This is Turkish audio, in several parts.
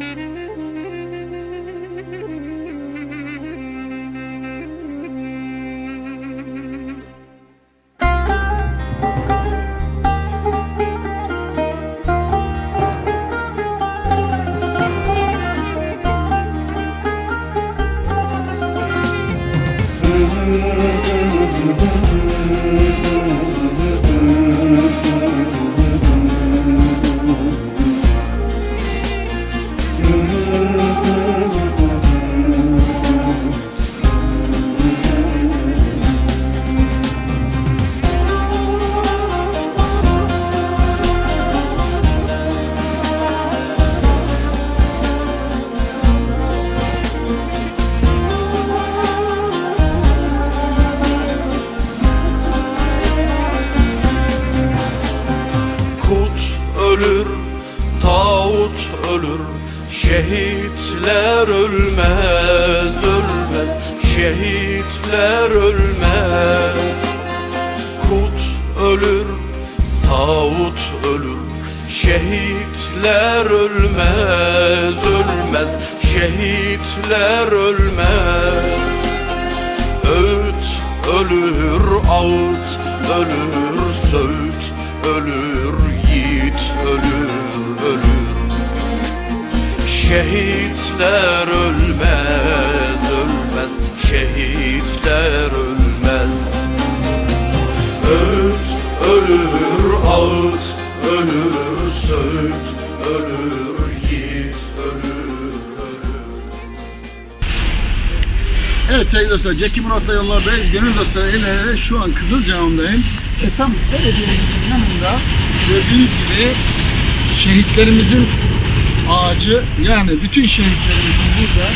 Mm-hmm. Şehitler ölmez. Kut ölür, tağut ölür. Şehitler ölmez, ölmez. Şehitler ölmez. Öğüt ölür, ağıt ölür, söğüt ölür, yiğit ölür, ölür. Şehitler ölmez, şehitler ölmez. Öğüt ölür, ağıt ölür, söğüt ölür. Evet sevgili dostlar, Ceki Murat'la yollardayız. Gönül dostları el ele şu an Kızılcahamam'dayım. E tam belediyemizin yanında gördüğünüz gibi şehitlerimizin ağacı yani bütün şehitlerimizin burada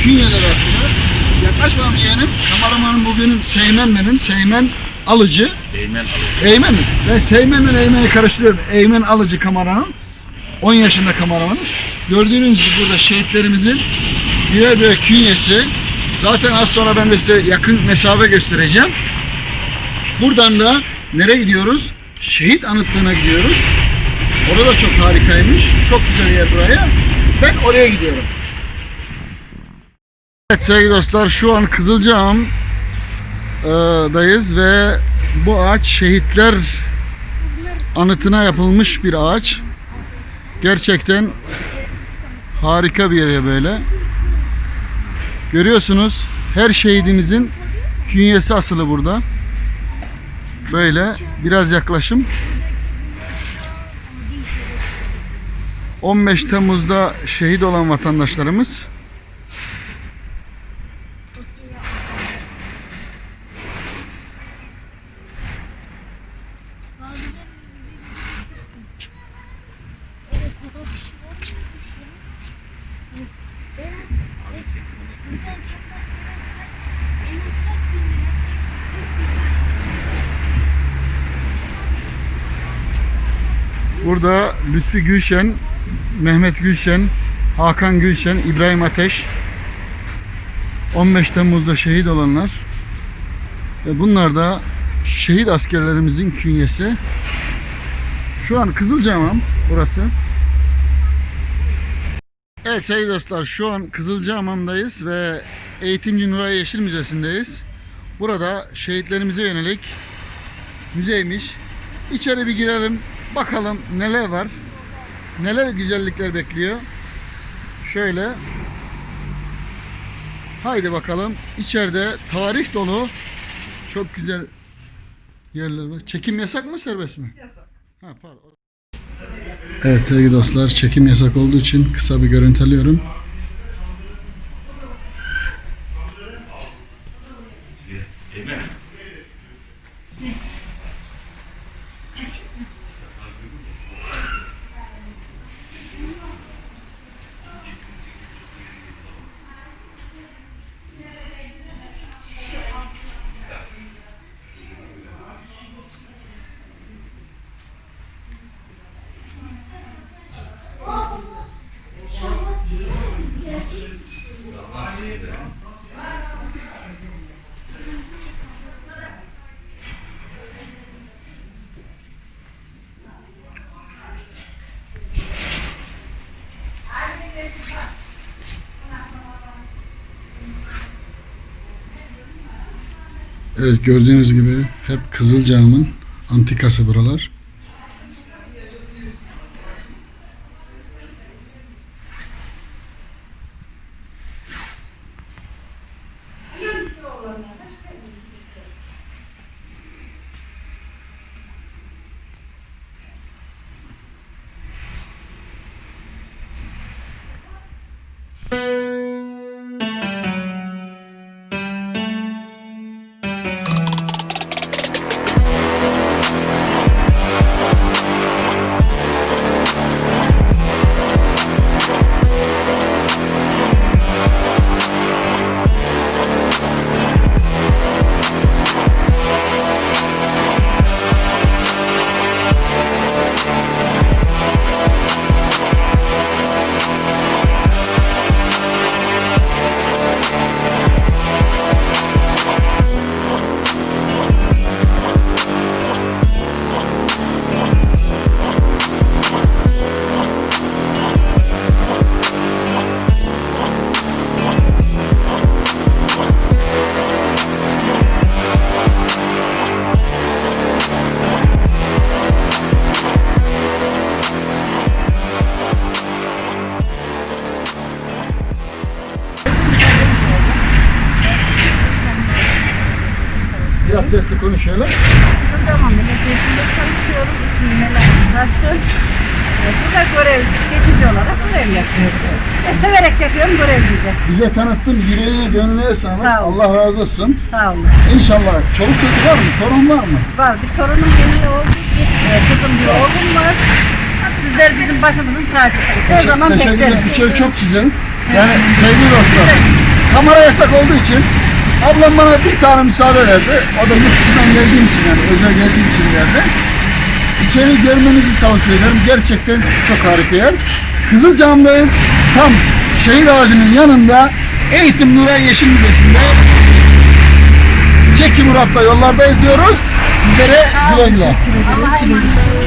eee künyeler asılı. Yaklaşmam yeğenim. Kameramanım bu benim Seymen benim. Seymen Alıcı. Eymen Eymen mi? Ben Seymen'le Eymen'i karıştırıyorum. Eymen Alıcı kameranın. 10 yaşında kameramanım. Gördüğünüz gibi burada şehitlerimizin birer birer künyesi. Zaten az sonra ben de size yakın mesafe göstereceğim. Buradan da nereye gidiyoruz? Şehit anıtlığına gidiyoruz. Orada da çok harikaymış. Çok güzel yer buraya. Ben oraya gidiyorum. Evet sevgili dostlar şu an Kızılcahamam e, ve bu ağaç şehitler anıtına yapılmış bir ağaç. Gerçekten harika bir yer böyle. Görüyorsunuz her şehidimizin künyesi asılı burada. Böyle biraz yaklaşım. 15 Temmuz'da şehit olan vatandaşlarımız Burada Lütfi Gülşen, Mehmet Gülşen, Hakan Gülşen, İbrahim Ateş. 15 Temmuz'da şehit olanlar. Ve bunlar da şehit askerlerimizin künyesi. Şu an Kızılcahamam burası. Evet sevgili dostlar şu an Kızılcahamam'dayız ve Eğitimci Nuray Yeşil Müzesi'ndeyiz. Burada şehitlerimize yönelik müzeymiş. İçeri bir girelim bakalım neler var. Neler güzellikler bekliyor. Şöyle. Haydi bakalım. İçeride tarih dolu çok güzel yerler var. Çekim yasak mı serbest mi? Yasak. Ha, pardon. Evet sevgili dostlar çekim yasak olduğu için kısa bir görüntülüyorum. Eymen. Evet gördüğünüz gibi hep Kızılcahamam'ın antikası buralar. Sesli konuş şöyle. Kızılcahamam Belediyesi'nde çalışıyorum. İsmim Melahat Taşkın. Burada görev, geçici olarak görev yapıyorum. E, severek yapıyorum görevimi de. Bize tanıttın, yüreğine, gönlüne sağlık. Sağ ol. Allah razı olsun. Sağ olun. İnşallah. Çoluk çocuk var mı? Torun var mı? Var bir torunum geliyor oldu. Bir e, kızım bir oğlum var. Sizler bizim başımızın tacısınız. Her zaman Teşekkür ederim. bekleriz. İçeri çok güzel. Yani sevgili dostlar, kamera yasak olduğu için ablam bana bir tane müsaade verdi. O da yurt dışından geldiğim için yani özel geldiğim için verdi. İçeri görmenizi tavsiye ederim. Gerçekten çok harika yer. Kızılcaham'dayız. Tam şehir ağacının yanında Eğitim Nuray Yeşil Müzesi'nde Ceki Murat'la yollarda izliyoruz. Sizlere güle güle. Allah'a emanet olun.